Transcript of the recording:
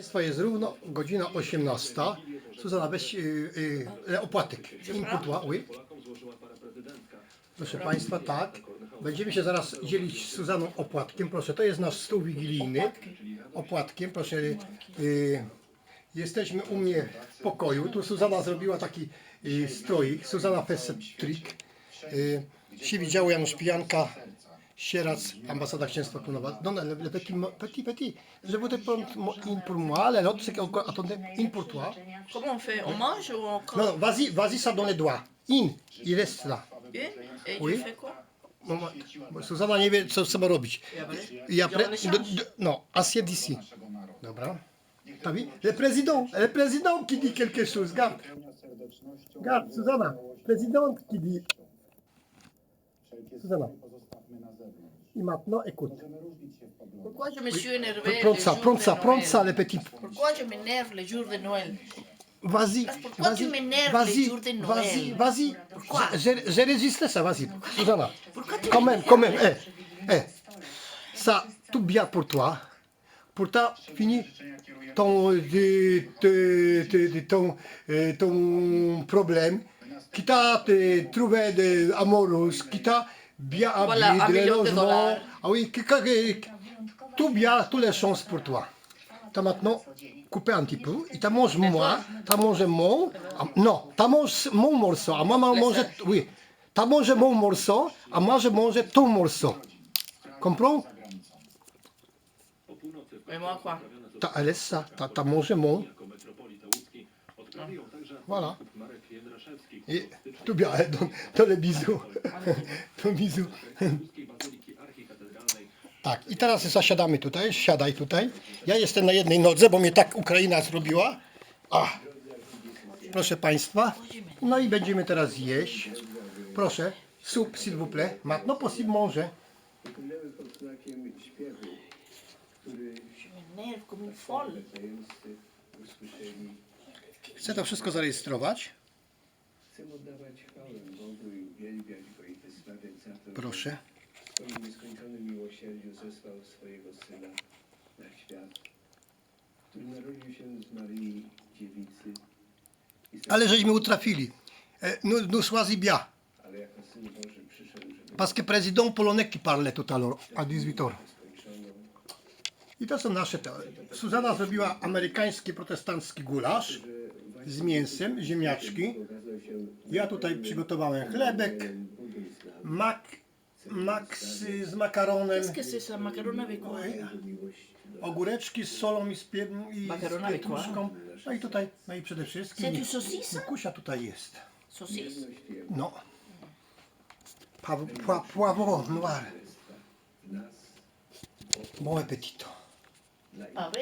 Państwa jest równo godzina 18. Suzana, weź y, y, opłatek. Oui. Proszę Państwa, tak. Będziemy się zaraz dzielić z Suzaną opłatkiem. Proszę, to jest nasz stół wigilijny. Opłatkiem, proszę. Y, jesteśmy u mnie w pokoju. Tu Suzana zrobiła taki y, stroik. Suzana Fessetrik. Y, się widziało Janusz Pijanka. Sierac, ambassade Księstwa Królowa. Non, le, le petit, petit, petit. Je voudrais prendre in pour moi, l'autre c'est encore, attendez, in pour toi. Comment on fait? On mange ou on Non, vas-y, vas-y, ça dans les doigts. In, il reste là. Et, et Oui. tu fais quoi? No, Suzana nie wie, co trzeba robić. Et après I après, non, assieds d'ici. Dobra. T'as vu? Le président, le président qui dit quelque chose, garde. Garde, Suzana, présidente qui dit. Et maintenant, écoute. Pourquoi je me suis Prends ça, prends ça, prends ça, les petits. Pourquoi je m'énerve le jour de Noël? Vas-y, vas-y, vas-y, vas-y, vas-y. Pourquoi? J'ai résisté ça, vas-y, tu Quand même, quand même, eh, eh. Ça, tout bien pour toi. Pour toi, fini ton, de- de- ton, euh, ton problème, qui t'a trouvé de amoureuse, qui t'a bien Voilà, habillé, un de million de logement. dollars. Ah oui, que- que- tout bien, toutes les chances pour toi. T'as maintenant coupé un petit peu, et t'as mangé moi, t'as mangé mon, ah, non, t'as mangé mon morceau, à moi, m'a mangé, oui, t'as mangé mon morceau, à moi, j'ai mangé ton morceau. Comprends? Mais moi quoi? T'as, allez, ça, t'as mangé mon. Voilà. I tu białe, do, do le bisou. Do bisou. Tak, i teraz zasiadamy tutaj, siadaj tutaj. Ja jestem na jednej nodze, bo mnie tak Ukraina zrobiła. A, proszę Państwa. No i będziemy teraz jeść. Proszę, soup s'il vous plaît. Possible manger. Je m'énerve comme une folle. Chcę to wszystko zarejestrować. Chcę oddawać chwałę Bogu i uwielbiać Go i za to, Proszę. w swoim nieskończonym miłosierdziu zesłał swojego Syna na świat, który narodził się z Maryi Dziewicy, Ale żeśmy utrafili. E, Nous, nous bien. ale jako Syn Boży przyszedł, żeby Parce que président polonais qui parlait tout à l'heure, à 18 heures. skończoną I to są nasze te. Suzana zrobiła amerykański protestancki gulasz z mięsem, ziemniaczki. Ja tutaj przygotowałem chlebek, mak, maks z makaronem, que ogóreczki z solą i z, pie, i z pietruszką. No i tutaj, no i przede wszystkim du saucisse kusia tutaj jest. Saucisse No. Pa- noir. Bon appétit. Oui